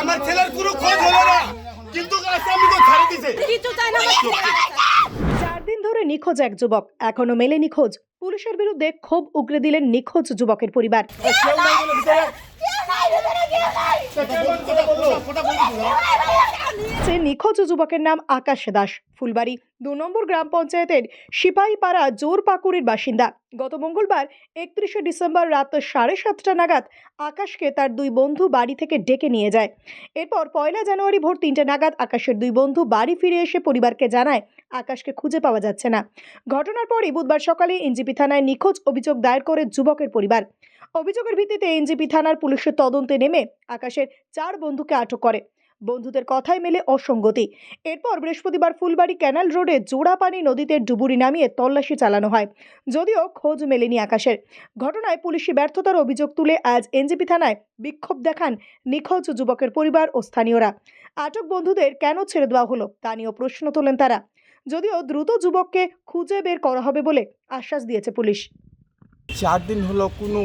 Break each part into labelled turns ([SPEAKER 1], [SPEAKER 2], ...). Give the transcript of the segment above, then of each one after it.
[SPEAKER 1] আমার ছেলের কোনো খোঁজ হলো না কিন্তু আসামি তো ছাড়ে দিছে
[SPEAKER 2] কিছু চাই না
[SPEAKER 3] চার দিন ধরে নিখোঁজ এক যুবক এখনও মেলে নিখোঁজ পুলিশের বিরুদ্ধে ক্ষোভ উগরে দিলেন নিখোঁজ যুবকের পরিবার নিখোঁজ যুবকের নাম আকাশ দাস ফুলবাড়ি দু নম্বর গ্রাম পঞ্চায়েতের সিপাহীপাড়া জোরপাকুড়ির বাসিন্দা। গত মঙ্গলবার একত্রিশে ডিসেম্বর রাত সাড়ে সাতটা নাগাদ আকাশকে তার দুই বন্ধু বাড়ি থেকে ডেকে নিয়ে যায়। এরপর পয়লা জানুয়ারি ভোর তিনটে নাগাদ আকাশের দুই বন্ধু বাড়ি ফিরে এসে পরিবারকে জানায়, আকাশকে খুঁজে পাওয়া যাচ্ছে না। ঘটনার পরই বুধবার সকালে এনজিপি থানায় নিখোঁজ অভিযোগ দায়ের করে যুবকের পরিবার। অভিযোগের ভিত্তিতে এনজিপি থানার পুলিশের তদন্তে নেমে আকাশের চার বন্ধুকে আটক করে। বন্ধুদের কথায় মেলে অসঙ্গতি। এরপর বৃহস্পতিবার ফুলবাড়ি ক্যানাল রোডে জোড়াপানি নদীতে ডুবুরি নামিয়ে তল্লাশি চালানো হয়, যদিও খোঁজ মেলেনি আকাশের। ঘটনায় পুলিশি ব্যর্থতার অভিযোগ তুলে আজ এনজিপি থানায় বিক্ষোভ দেখান নিখোঁজ যুবকের পরিবার ও স্থানীয়রা। আটক বন্ধুদের কেন ছেড়ে দেওয়া হলো তা নিয়েও প্রশ্ন তোলেন তারা। যদিও দ্রুত যুবককে খুঁজে বের করা হবে বলে আশ্বাস দিয়েছে পুলিশ।
[SPEAKER 1] চার দিন হলো কোনো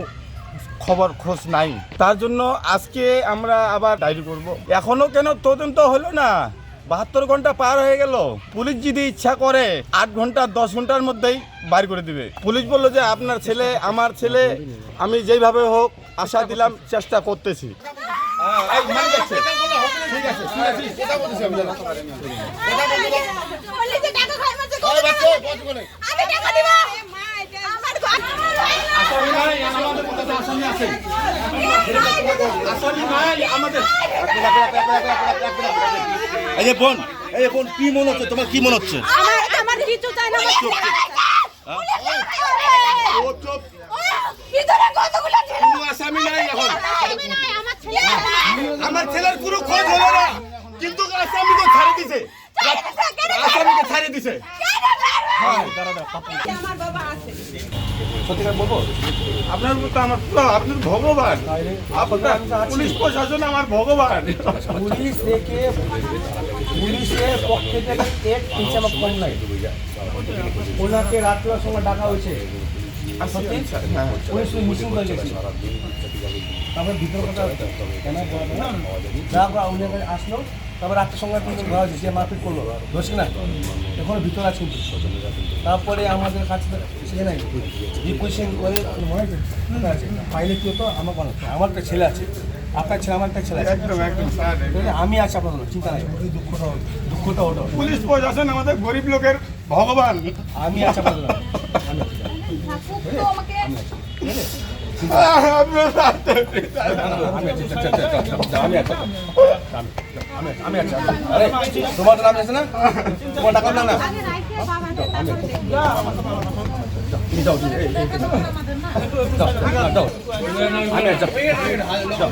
[SPEAKER 1] খবর খোঁজ নাই। তার জন্য আজকে আমরা আবার ডায়েরি করব। এখনও কেন তদন্ত হলো না? বাহাত্তর ঘণ্টা পার হয়ে গেল। পুলিশ যদি ইচ্ছা করে আট ঘণ্টা দশ ঘণ্টার মধ্যেই বাইর করে দিবে। পুলিশ বলল যে আপনার ছেলে আমার ছেলে আমি যেইভাবে হোক আশা দিলাম চেষ্টা করতেছি। ঠিক আছে, শুনেছি।
[SPEAKER 2] বললি যে টাকা খাই মাঝে করে দাও। আমি টাকা দিব। আমার ঘর-
[SPEAKER 1] আসামি নাই, আমাদের কাছে আসামি আছে। আসামি নাই, আমাদের
[SPEAKER 4] এই যে বোন এই বোন কি মনে হচ্ছে? তোমার কি মনে হচ্ছে?
[SPEAKER 2] আমার আমার কিছু চাই না আমার ছেলে।
[SPEAKER 1] ও চুপ,
[SPEAKER 2] ভিতরে কতগুলো ছেলে
[SPEAKER 1] কোনো আসামি নাই এখন
[SPEAKER 2] আসামি নাই, আমার ছেলে
[SPEAKER 1] আমার ছেলের কোনো খোঁজ হলো না। কিন্তু আসামি তো ছাড়ে দিছে আসামিকে ছাড়ে দিছে। আপনার আমার আপনি ভগবান। আপনার পুলিশ প্রশাসন আমার ভগবান।
[SPEAKER 5] পুলিশ দেখে পুলিশের পক্ষে থেকে এক ইঞ্চ আমার কম নাই। ওনাকে রাত্রার সময় ডাকা হয়েছে। কেন বলব না? তারপর উনি এখানে আসলো। তারপর রাত্রের সময় কিন্তু ধরা হয়েছে যে মারপিট করল। ধরছি না? এখন ভিতর আছে তারপরে আমাদের কাছে সে নাই। রিকুয়েশন করে মনে ফাইলে কি? হতো আমার মনে হচ্ছে আমার একটা ছেলে আছে। আপনার ছেলে আমার একটা ছেলে আছে। আছে? আমি আছি আপনার চিন্তা নাই। দুঃখটা দুঃখটা ওটা
[SPEAKER 1] পুলিশ প্রশাসন আমাদের গরিব লোকের ভগবান।
[SPEAKER 5] আমি আছি আপনার আমি
[SPEAKER 2] তো আমাকে
[SPEAKER 5] তোমার নাম আছে না তোমার টাকার নাম না। তুমি যাও তুমি, যাও। আমি যাও।